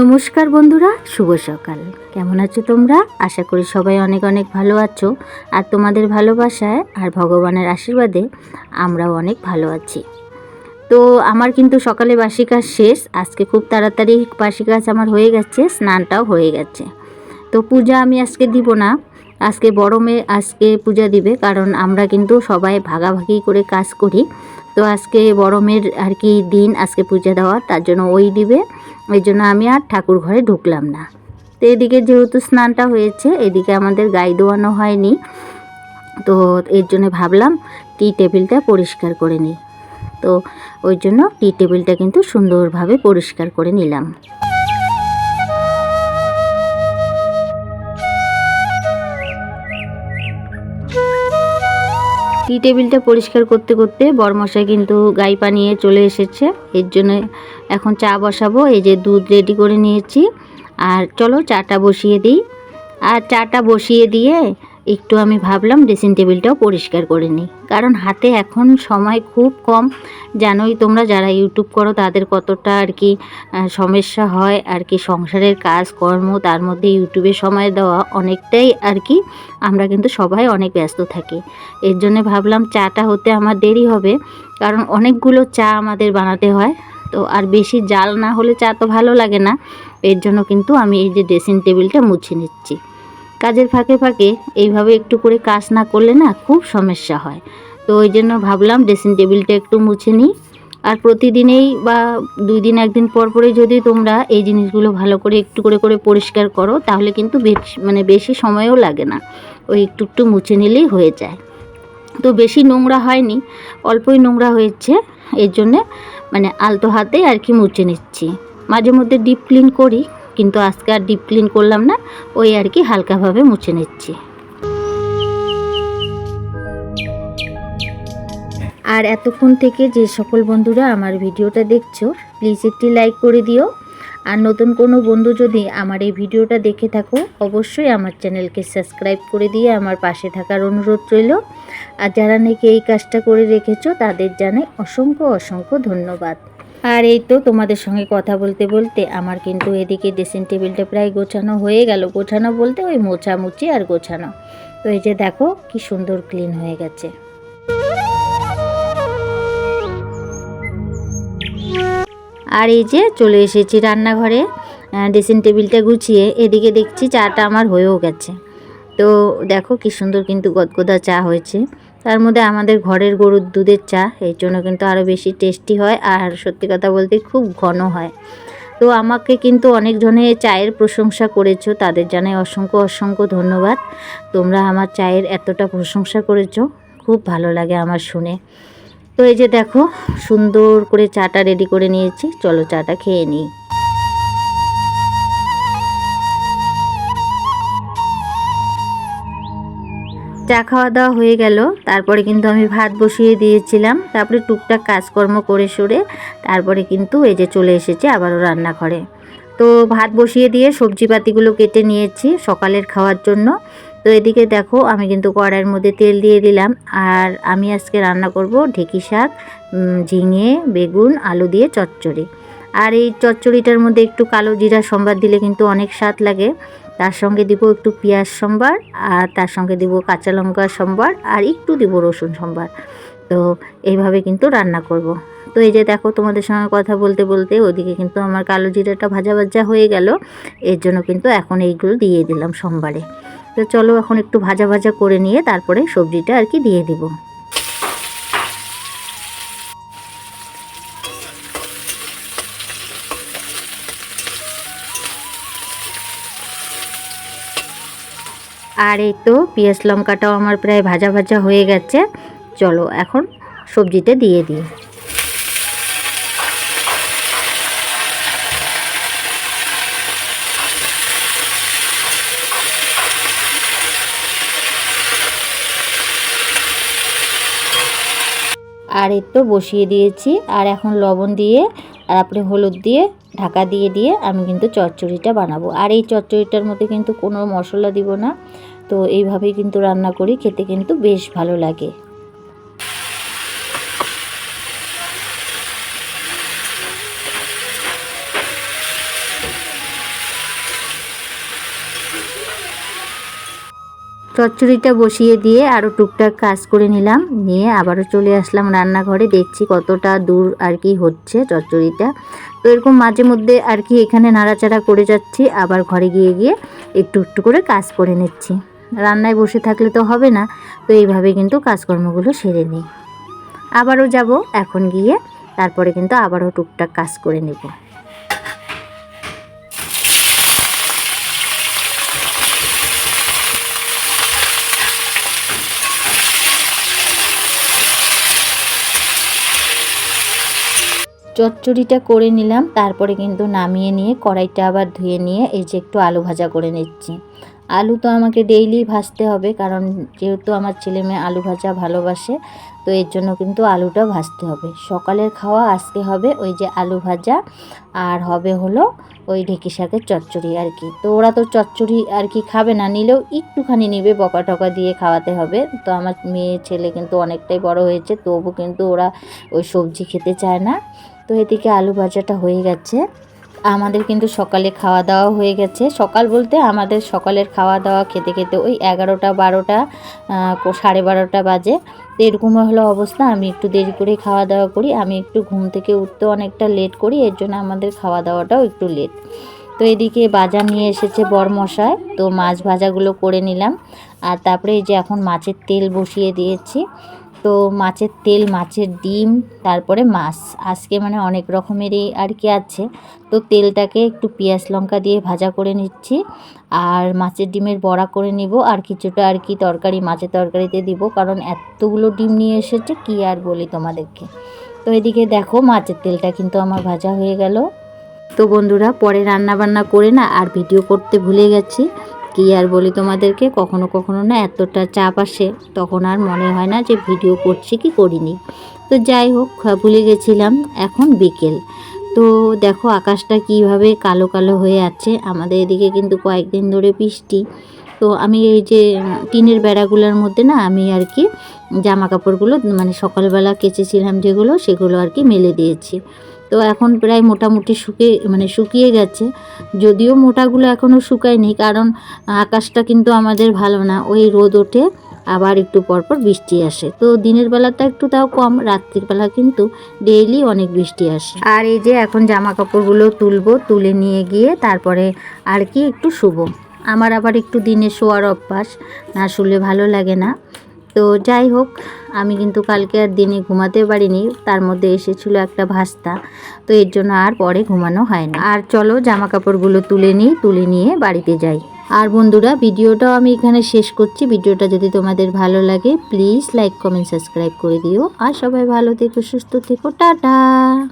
নমস্কার বন্ধুরা, শুভ সকাল। কেমন আছো তোমরা? আশা করি সবাই অনেক অনেক ভালো আছো। আর তোমাদের ভালোবাসায় আর ভগবানের আশীর্বাদে আমরাও অনেক ভালো আছি। তো আমার কিন্তু সকালে বাসি কাজ শেষ, আজকে খুব তাড়াতাড়ি বাসি কাজ আমার হয়ে গেছে, স্নানটাও হয়ে গেছে। তো পূজা আমি আজকে দিব না, আজকে বড় মেয়ে আজকে পূজা দিবে, কারণ আমরা কিন্তু সবাই ভাগাভাগি করে কাজ করি। তো আজকে বরমের আর কি দিন, আজকে পূজা দেওয়ার তার জন্য ওই দিবে। ওই জন্য আমি আর ঠাকুর ঘরে ঢুকলাম না। তো এদিকে যেহেতু স্নানটা হয়েছে, এদিকে আমাদের গাই দোয়ানো হয়নি। তো এর জন্য ভাবলাম টি টেবিলটা পরিষ্কার করে নিই। তো ওই জন্য টি টেবিলটা কিন্তু সুন্দরভাবে পরিষ্কার করে নিলাম। টি টেবিলটা পরিষ্কার করতে করতে বরমশাই কিন্তু গাই পানিয়ে চলে এসেছে। এর জন্য এখন চা বসাবো, এই যে দুধ রেডি করে নিয়েছি। আর চলো চাটা বসিয়ে দিই। আর চাটা বসিয়ে দিয়ে একটু আমি ভাবলাম ড্রেসিং টেবিলটাও পরিষ্কার করে নিই। কারণ হাতে এখন সময় খুব কম। জানোই তোমরা যারা ইউটিউব করো, তাদের কতটা আর কি সমস্যা হয়, আর কি সংসারের কাজ, কর্ম, তার মধ্যে ইউটিউবে সময় দেওয়া অনেকটাই আর কি, আমরা কিন্তু সবাই অনেক ব্যস্ত থাকি। এর জন্য ভাবলাম চাটা হতে আমার দেরি হবে, কারণ অনেকগুলো চা আমাদের বানাতে হয়। তো আর বেশি জাল না হলে চা তো ভালো লাগে না। এর জন্য কিন্তু আমি এই যে ড্রেসিং টেবিলটা মুছে নিচ্ছি। কাজের ফাঁকে ফাঁকে এইভাবে একটু করে কাজ না করলে না খুব সমস্যা হয়। তো ওই জন্য ভাবলাম ড্রেসিং টেবিলটা একটু মুছে নিই। আর প্রতিদিনেই বা দুই দিন, একদিন পর পরে যদি তোমরা এই জিনিসগুলো ভালো করে একটু করে করে পরিষ্কার করো, তাহলে কিন্তু বেশ মানে বেশি সময়ও লাগে না। ওই একটু একটু মুছে নিলেই হয়ে যায়। তো বেশি নোংরা হয়নি, অল্পই নোংরা হয়েছে। এর জন্যে মানে আলতো হাতে আর কি মুছে নিচ্ছি। মাঝে মধ্যে ডিপ ক্লিন করি। কিন্তু আজকে আর ডিপ ক্লিন করলাম না, ওই আর কি হালকাভাবে মুছে নিচ্ছি। আর এতক্ষণ থেকে যে সকল বন্ধুরা আমার ভিডিওটা দেখছ প্লিজ একটি লাইক করে দিও। আর নতুন কোনো বন্ধু যদি আমার এই ভিডিওটা দেখে থাকো, অবশ্যই আমার চ্যানেলকে সাবস্ক্রাইব করে দিয়ে আমার পাশে থাকার অনুরোধ রইল। আর যারা নাকি এই কাজটা করে রেখেছো, তাদের জানে অসংখ্য অসংখ্য ধন্যবাদ। আর এই তো তোমাদের সঙ্গে কথা বলতে বলতে আমার কিন্তু এদিকে ড্রেসিং টেবিলটা প্রায় গোছানো হয়ে গেল। গোছানো বলতে ওই মোছামুচি আর গোছানো। তো এই যে দেখো কি সুন্দর ক্লিন হয়ে গেছে। আর এই যে চলে এসেছি রান্নাঘরে ড্রেসিং টেবিলটা গুছিয়ে। এদিকে দেখছি চাটা আমার হয়েও গেছে। তো দেখো কি সুন্দর কিন্তু গদগদা চা হয়েছে। তার মধ্যে আমাদের ঘরের গরুর দুধের চা এই জন্য কিন্তু আরও বেশি টেস্টি হয় আর সত্যি কথা বলতে খুব ঘন হয়। তো আমাকে কিন্তু অনেকজনে চায়ের প্রশংসা করেছ, তাদের জানাই অসংখ্য অসংখ্য ধন্যবাদ। তোমরা আমার চায়ের এতটা প্রশংসা করেছ, খুব ভালো লাগে আমার শুনে। তো এই যে দেখো, সুন্দর করে চাটা রেডি করে নিয়েছি, চলো চাটা খেয়ে নিই। চা খাওয়া দাওয়া হয়ে গেল। তারপরে কিন্তু আমি ভাত বসিয়ে দিয়েছিলাম। তারপরে টুকটাক কাজকর্ম করে সরে তারপরে কিন্তু এই যে চলে এসেছে আবারও রান্নাঘরে। তো ভাত বসিয়ে দিয়ে সবজিপাতিগুলো কেটে নিয়েছি সকালের খাওয়ার জন্য। তো এদিকে দেখো আমি কিন্তু কড়াইয়ের মধ্যে তেল দিয়ে দিলাম। আর আমি আজকে রান্না করব ঢেঁকি শাক ঝিঙে, বেগুন, আলু দিয়ে চচ্চড়ি। আর এই চচ্চড়িটার মধ্যে একটু কালো জিরা সম্বাদ দিলে কিন্তু অনেক স্বাদ লাগে। তার সঙ্গে দিব একটু পেঁয়াজ সম্বার আর তার সঙ্গে দিব কাঁচা লঙ্কা সম্বার আর একটু দিব রসুন সম্বার। তো এইভাবে কিন্তু রান্না করব। তো এই যে দেখো তোমাদের সঙ্গে কথা বলতে বলতে ওদিকে কিন্তু আমার কালো জিরাটা ভাজা ভাজা হয়ে গেল। এর জন্য কিন্তু এখন এইগুলো দিয়ে দিলাম সোমবারে। তো চলো এখন একটু ভাজা ভাজা করে নিয়ে তারপরে সবজিটা আর কি দিয়ে দিব। আর এই তো পেঁয়াজ লঙ্কাটাও আমার প্রায় ভাজা ভাজা হয়ে গেছে। চলো এখন সবজিতে দিয়ে দিই। আর এই তো বসিয়ে দিয়েছি। আর এখন লবণ দিয়ে তারপরে হলুদ দিয়ে ঢাকা দিয়ে দিয়ে আমি কিন্তু চচ্চড়িটা বানাবো। আর এই চচ্চড়িটার মধ্যে কিন্তু কোনো মশলা দিব না। তো এইভাবেই কিন্তু রান্না করি, খেতে কিন্তু বেশ ভালো লাগে। চচ্চড়িটা বসিয়ে দিয়ে আরও টুকটাক কাজ করে নিলাম। নিয়ে আবারও চলে আসলাম রান্নাঘরে। দেখছি কতটা দূর আর কি হচ্ছে চচ্চড়িটা। তো এরকম মাঝে মধ্যে আর কি এখানে নাড়াচাড়া করে যাচ্ছি। আবার ঘরে গিয়ে গিয়ে একটু একটু করে কাজ করে নিচ্ছি। রান্নায় বসে থাকলে তো হবে না। তো এইভাবে কিন্তু কাজকর্মগুলো সেরে নিই। আবারও যাব, এখন গিয়ে তারপরে কিন্তু আবারও টুকটাক কাজ করে নেব। চচ্চড়িটা করে নিলাম, তারপরে কিন্তু নামিয়ে নিয়ে কড়াইটা আবার ধুয়ে নিয়ে এই যে একটু আলু ভাজা করে নিচ্ছি। আলু তো আমাকে ডেইলি ভাজতে হবে, কারণ যেহেতু আমার ছেলে মেয়ে আলু ভাজা ভালোবাসে তো এর জন্য কিন্তু আলুটা ভাজতে হবে। সকালের খাওয়া আজকে হবে ওই যে আলু ভাজা, আর হবে হলো ওই ঢেঁকি শাকের চচ্চড়ি আর কি। তো ওরা তো চচ্চড়ি আর কি খাবে না, নিলেও একটুখানি নেবে বকা টকা দিয়ে খাওয়াতে হবে। তো আমার মেয়ে ছেলে কিন্তু অনেকটাই বড় হয়েছে, তবু কিন্তু ওরা ওই সবজি খেতে চায় না। তো এদিকে আলু ভাজাটা হয়ে গেছে। আমাদের কিন্তু সকালে খাওয়া দাওয়া হয়ে গেছে। সকাল বলতে আমাদের সকালের খাওয়া দাওয়া খেতে খেতে ওই এগারোটা, বারোটা সাড়ে বারোটা বাজে। তো এরকম হলো অবস্থা। আমি একটু দেরি করে খাওয়া দাওয়া করি। আমি একটু ঘুম থেকে উঠতে অনেকটা লেট করি। এর জন্য আমাদের খাওয়া দাওয়াটাও একটু লেট তো এদিকে বাজার নিয়ে এসেছে বরমশায় তো মাছ ভাজাগুলো করে নিলাম। আর তারপরে এই যে এখন মাছের তেল বসিয়ে দিয়েছি। তো মাছের তেল, মাছের ডিম, তারপরে মাছ। আজকে মানে অনেক রকমেরই আর কি আছে। তো তেলটাকে একটু পেঁয়াজ লঙ্কা দিয়ে ভাজা করে নিচ্ছি। আর মাছের ডিমের বড়া করে নিব। আর কিছুটা আর কি তরকারি, মাছের তরকারিতে দিব। কারণ এতগুলো ডিম নিয়ে এসেছে, কি আর বলি তোমাদেরকে। তো এদিকে দেখো, মাছের তেলটা কিন্তু আমার ভাজা হয়ে গেল। তো বন্ধুরা, পরে রান্না বান্না করে না আর ভিডিও করতে ভুলে গেছি। কি আর বলি তোমাদেরকে? কখনো কখনো না এতটা চাপ আসে, তখন আর মনে হয় না যে ভিডিও করছি কি করিনি। তো যাই হোক ভুলে গেছিলাম এখন বিকেল। তো দেখো আকাশটা কীভাবে কালো কালো হয়ে আছে, আমাদের এদিকে কিন্তু কয়েকদিন ধরে বৃষ্টি। তো আমি এই যে, টিনের বেড়াগুলোর মধ্যে না আমি আর কি জামা কাপড়গুলো মানে সকালবেলা কেচেছিলাম যেগুলো, সেগুলো আর কি মেলে দিয়েছি। তো এখন প্রায় মোটামুটি শুকিয়ে মানে শুকিয়ে গেছে। যদিও মোটাগুলো এখনও শুকায়নি, কারণ আকাশটা কিন্তু আমাদের ভালো না। ওই রোদ ওঠে, আবার একটু পরপর বৃষ্টি আসে। তো দিনের বেলাটা একটু তাও কম, রাত্রির বেলা কিন্তু ডেইলি অনেক বৃষ্টি আসে। আর এই যে এখন জামা কাপড়গুলো তুলবো, তুলে নিয়ে গিয়ে তারপরে আর কি একটু শুবো। আমার আবার একটু দিনে শোয়ার অভ্যাস, না শুলে ভালো লাগে না। তো যাই হোক, আমি কিন্তু কালকে আর দিনে ঘুমাতে পারিনি। তার মধ্যে এসেছিল একটা ভাস্তা। তো এর জন্য আর পরে ঘুমানো হয় না। আর চলো জামা কাপড়গুলো তুলে নিই, তুলে নিয়ে বাড়িতে যাই। আর বন্ধুরা, ভিডিওটাও আমি এখানে শেষ করছি। ভিডিওটা যদি তোমাদের ভালো লাগে প্লিজ লাইক কমেন্ট সাবস্ক্রাইব করে দিও। আর সবাই ভালো থেকো, সুস্থ থেকো। টাটা!